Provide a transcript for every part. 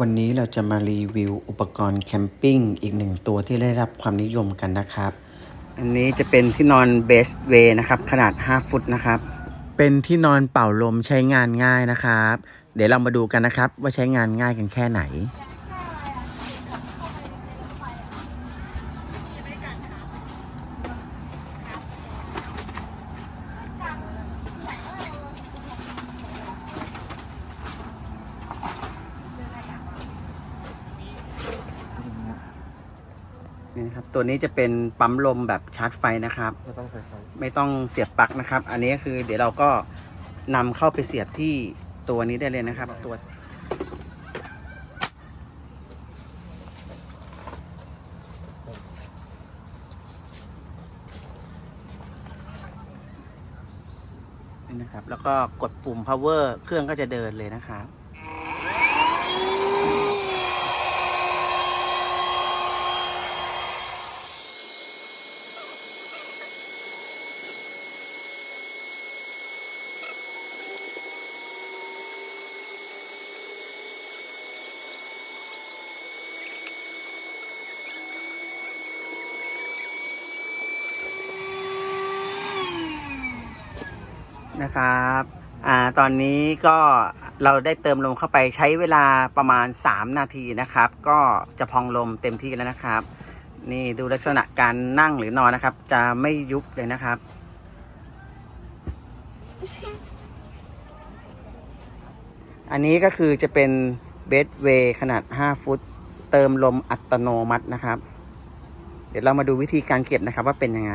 วันนี้เราจะมารีวิวอุปกรณ์แคมปิ้งอีกหนึ่งตัวที่ได้รับความนิยมกันนะครับ อันนี้จะเป็นที่นอน Best Way นะครับ ขนาด 5 ฟุตนะครับ เป็นที่นอนเป่าลมใช้งานง่ายนะครับ เดี๋ยวเรามาดูกันนะครับ ว่าใช้งานง่ายกันแค่ไหน นี่นะครับตัวนี้จะเป็นปั๊มลมแบบชาร์จไฟนะครับ ไม่ต้องใช้ไฟไม่ต้องเสียบปลั๊กนะครับ อันนี้คือเดี๋ยวเราก็นำเข้าไปเสียบที่ตัวนี้ได้เลยนะครับ ตัว นี่นะครับ แล้วก็กดปุ่ม power เครื่องก็จะเดินเลยนะครับ นะครับ อ่า ตอนนี้ก็เราได้เติมลมเข้าไปใช้เวลาประมาณ 3 นาทีนะครับ ก็จะพองลมเต็มที่แล้วนะครับ นี่ดูลักษณะการนั่งหรือนอนนะครับ จะไม่ยุบเลยนะครับ อันนี้ก็คือจะเป็นเบดเวย์ขนาด 5 ฟุต เติมลมอัตโนมัตินะครับ เดี๋ยวเรามาดูวิธีการเก็บนะครับว่าเป็นยังไง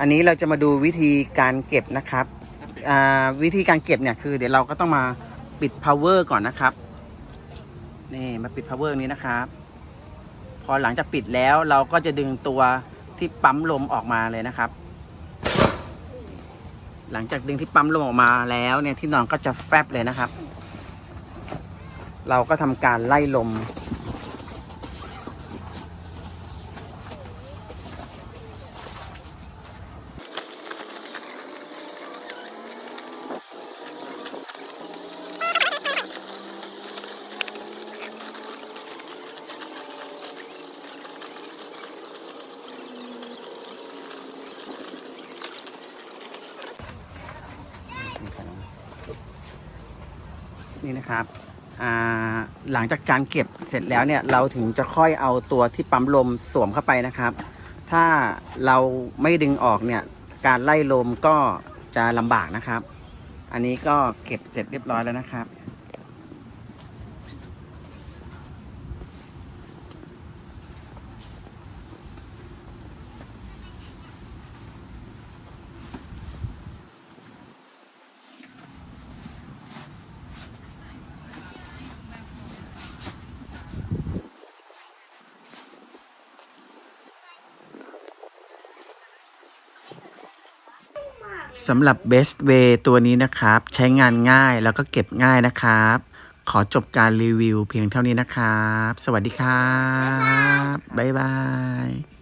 อันนี้เราจะมาดูวิธีการเก็บนะครับอ่าวิธีการเก็บเนี่ยคือ เดี๋ยวเราก็ต้องมาปิด power ก่อนนะครับ นี่มาปิด power นี้นะครับ พอหลังจากปิดแล้วเราก็จะดึงตัวที่ปั๊มลมออกมาเลยนะครับ หลังจากดึงที่ปั๊มลมออกมาแล้วเนี่ยที่นอนก็จะแฟบเลยนะครับ เราก็ทำการไล่ลม นี่นะครับหลังจากการเก็บเสร็จแล้วเนี่ยเราถึงจะค่อยเอาตัวที่ปั๊มลมสวมเข้าไปนะครับ ถ้าเราไม่ดึงออกเนี่ยการไล่ลมก็จะลำบากนะครับ อันนี้ก็เก็บเสร็จเรียบร้อยแล้วนะครับ สำหรับ Best Way ตัวนี้นะครับ ใช้งานง่ายแล้วก็เก็บง่ายนะครับ ขอจบการรีวิวเพียงเท่านี้นะครับ สวัสดีครับ บ๊ายบาย